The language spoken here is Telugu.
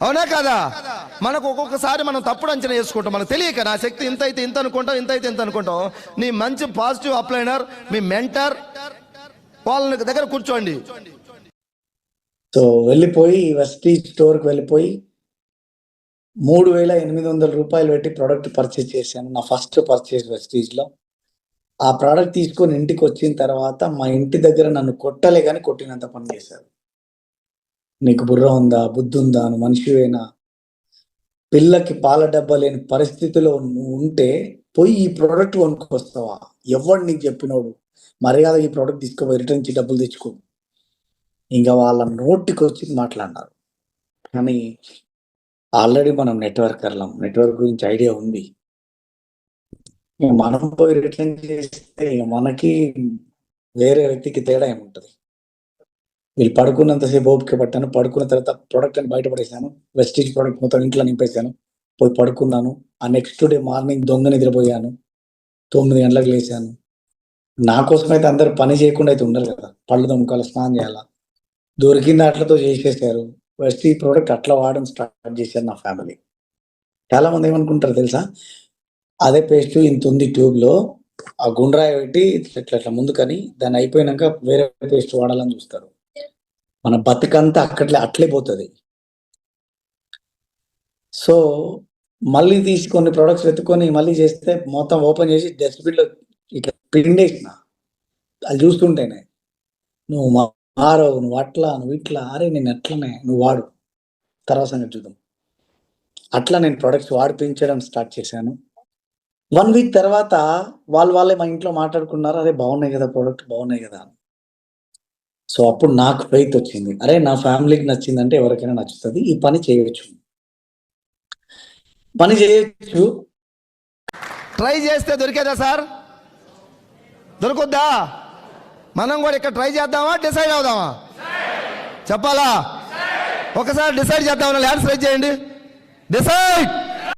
అవునా కదా? మనకు ఒక్కొక్కసారి మనం తప్పుడు అంచనా వేసుకుంటాం. మనకు తెలియక నా శక్తి ఇంత అయితే ఇంత అనుకుంటాం ఇంత అయితే ఇంత అనుకుంటాం. నీ మంచి పాజిటివ్ అప్లైనర్ మీ మెంటర్ వాళ్ళ దగ్గర కూర్చోండి. సో వెళ్ళిపోయి వెస్టీజ్ స్టోర్కి వెళ్ళిపోయి మూడు వేల ఎనిమిది వందల రూపాయలు పెట్టి ప్రోడక్ట్ పర్చేస్ చేశాను. నా ఫస్ట్ పర్చేస్ వెస్టీజ్లో ఆ ప్రోడక్ట్ తీసుకొని ఇంటికి వచ్చిన తర్వాత మా ఇంటి దగ్గర నన్ను కొట్టలే కానీ కొట్టినంత పని చేశారు. నీకు బుర్ర ఉందా? బుద్ధి ఉందా? నువ్వు మనిషివేనా? పిల్లకి పాల డబ్బా లేని పరిస్థితిలో నువ్వు ఉంటే పోయి ఈ ప్రోడక్ట్ కొనుక్కొస్తావా? ఎవడు నీకు చెప్పినోడు? మర్యాద ఈ ప్రోడక్ట్ తీసుకోపోయి రిటర్న్ ఇచ్చి డబ్బులు తెచ్చుకో. ఇంకా వాళ్ళ నోటికి వచ్చి మాట్లాడినారు. కానీ ఆల్రెడీ మనం నెట్వర్క్ వెళ్ళాం నెట్వర్క్ గురించి ఐడియా ఉంది. మనం పోయి రిటర్న్ చేస్తే మనకి వేరే వ్యక్తికి తేడా ఏముంటుంది? వీళ్ళు పడుకున్నంతసేపు ఓపిక పట్టాను. పడుకున్న తర్వాత ప్రోడక్ట్ అని బయటపడేసాను వెస్టీజ్ ప్రోడక్ట్ మొత్తం ఇంట్లో నింపేశాను. పోయి పడుకున్నాను. ఆ నెక్స్ట్ డే మార్నింగ్ దొంగ నిద్రపోయాను. తొమ్మిది గంటలకు లేచాను. నా కోసం అయితే అందరు పని చేయకుండా అయితే ఉండరు కదా. పళ్ళు దొంగకాలు స్నానం చేయాలా? దొరికిన దాంట్లతో చేసేసారు ఫస్ట్ ఈ ప్రోడక్ట్ అట్లా వాడడం స్టార్ట్ చేశారు నా ఫ్యామిలీ చాలా మంది ఏమనుకుంటారు తెలుసా? అదే పేస్ట్ ఇంత ఉంది ట్యూబ్లో ఆ గుండ్రాయి పెట్టి ఇట్లా ఇట్లా ముందుకని దాన్ని అయిపోయినాక వేరే పేస్ట్ వాడాలని చూస్తారు. మన బతుకంతా అక్కట్లే అట్లే పోతుంది. సో మళ్ళీ తీసుకొని ప్రొడక్ట్స్ వెతుకొని మళ్ళీ చేస్తే మొత్తం ఓపెన్ చేసి డస్ట్బిన్లో ఇట్లా పిండేసిన అది చూస్తుంటేనే నువ్వు మా మారవు నువ్వు అట్లా నువ్వు ఇట్లా అరే నేను ఎట్లనే నువ్వు వాడు. తర్వాత సంగతి చూద్దాం. అట్లా నేను ప్రొడక్ట్స్ వాడిపించడం స్టార్ట్ చేశాను. వన్ వీక్ తర్వాత వాళ్ళు వాళ్ళే మా ఇంట్లో మాట్లాడుకున్నారు అరే బాగున్నాయి కదా ప్రోడక్ట్ బాగున్నాయి కదా అని. సో అప్పుడు నాకు ఫెయిత్ వచ్చింది. అరే నా ఫ్యామిలీకి నచ్చిందంటే ఎవరికైనా నచ్చుతుంది. ఈ పని చేయవచ్చు పని చేయొచ్చు. ట్రై చేస్తే దొరికేదా సార్? దొరుకుద్దా? మనం కూడా ఇక్కడ ట్రై చేద్దామా డిసైడ్ అవుదామా? చెప్పాలా? ఒకసారి డిసైడ్ చేద్దాం ల్యాండ్ స్ట్రైక్ చేయండి. డిసైడ్